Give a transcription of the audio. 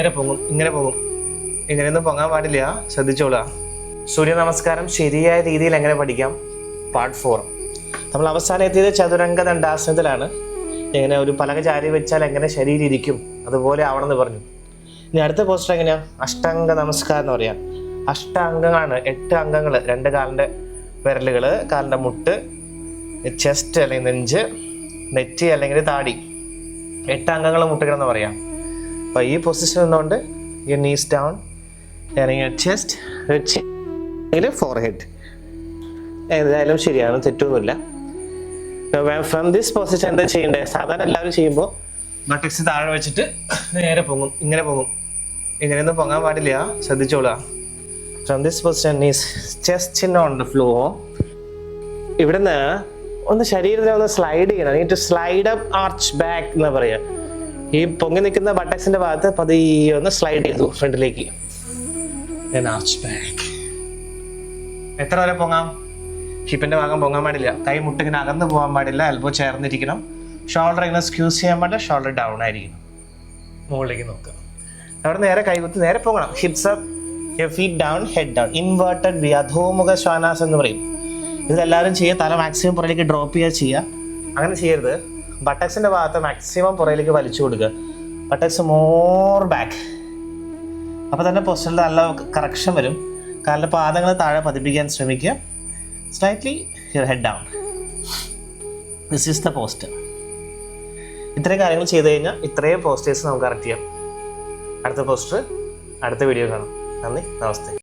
നേരെ പൊങ്ങും ഇങ്ങനെ പൊങ്ങും. ഇങ്ങനെയൊന്നും പൊങ്ങാൻ പാടില്ല. ശ്രദ്ധിച്ചോളാം സൂര്യ നമസ്കാരം ശരിയായ രീതിയിൽ എങ്ങനെ പഠിക്കാം? പാർട്ട് ഫോർ നമ്മൾ അവസാനം എത്തിയത് ചതുരംഗ ദണ്ഡാസനത്തിലാണ്. എങ്ങനെ ഒരു പലക ചാരി വെച്ചാൽ എങ്ങനെ ശരീരം ഇരിക്കും? അതുപോലെ ആവണമെന്ന് പറഞ്ഞു. ഇനി അടുത്ത പോസ്റ്റർ എങ്ങനെയാ? അഷ്ടാംഗ നമസ്കാരം എന്ന് പറയാം. അഷ്ടാംഗങ്ങളാണ് എട്ട് അംഗങ്ങൾ രണ്ട് കാലിന്റെ വിരലുകൾ കാലിന്റെ മുട്ട് ചെസ്റ്റ് അല്ലെങ്കിൽ നെഞ്ച് നെറ്റി അല്ലെങ്കിൽ താടി. എട്ട് അംഗങ്ങൾ മുട്ടുകളെന്ന് പറയാം. അപ്പോൾ ഈ പൊസിഷൻ നിന്നുകൊണ്ട് യു നീസ് ഡൗൺ അല്ലെങ്കിൽ ചെസ്റ്റ് അല്ലെങ്കിൽ ഫോർ ഹെഡ് ഏതായാലും ശരിയാണ് തെറ്റൊന്നുമില്ല. ഫ്രം ദിസ് പൊസിഷൻ എന്താ ചെയ്യേണ്ടത് സാധാരണ എല്ലാവരും ചെയ്യുമ്പോൾ ബട്ടക്സ് താഴെ വെച്ചിട്ട് നേരെ പൊങ്ങും ഇങ്ങനെ പൊങ്ങും. ഇങ്ങനെയൊന്നും പൊങ്ങാൻ പാടില്ല ശ്രദ്ധിച്ചോളുക. From this position is chest in on the floor ഇവിടുന്ന് ഒന്ന് ശരീരത്തിനെ ഒന്ന് സ്ലൈഡ് ചെയ്യണം. Knee to slide up arch back എന്ന് പറയാ. ഈ പൊങ്ങി നിൽക്കുന്ന ബട്ടക്സിന്റെ ഭാഗത്ത് പതിയെ ഒന്ന് സ്ലൈഡ് ചെയ്തു ഫ്രണ്ടിലേക്ക് ആർച്ച് ബാക്ക് എത്ര വരെ പൊങ്ങാം? ഹിപ്പിന്റെ ഭാഗം പൊങ്ങാൻ പാടില്ല. കൈ മുട്ടിങ്ങനെ അകന്ന് പോകാൻ പാടില്ല. എൽബോ ചേർന്നിരിക്കണം. ഷോൾഡർ ഇങ്ങനെ സ്ക്യൂസ് ചെയ്യാൻ പാടില്ല. ഷോൾഡർ ഡൗൺ ആയിരിക്കണം. മുകളിലേക്ക് നോക്കുക. അവിടെ നേരെ കൈകുത്തി നേരെ പോകണം hips up feet down head down inverted V അധോമുഖ ശ്വാനാസം എന്ന് പറയും. ഇതെല്ലാവരും ചെയ്യുക. തല മാക്സിമം പുറത്തേക്ക് ഡ്രോപ്പ് ചെയ്യുക ചെയ്യുക. അങ്ങനെ ചെയ്യരുത്. ബട്ടക്സിന്റെ ഭാഗത്ത് മാക്സിമം പുറയിലേക്ക് വലിച്ചു കൊടുക്കുക. ബട്ടക്സ് മോർ ബാക്ക് അപ്പോൾ തന്നെ പൊസ്റ്ററിൽ നല്ല കറക്ഷൻ വരും. കാലിന്റെ പാദങ്ങൾ താഴെ പതിപ്പിക്കാൻ ശ്രമിക്കുക. Slightly your head down this is the posture ഇത്രയും കാര്യങ്ങൾ ചെയ്ത് കഴിഞ്ഞാൽ ഇത്രയും പോസ്റ്റേഴ്സ് നമുക്ക് കറക്റ്റ് ചെയ്യാം. അടുത്ത പോസ്റ്റർ അടുത്ത വീഡിയോ കാണാം. നന്ദി നമസ്തേ.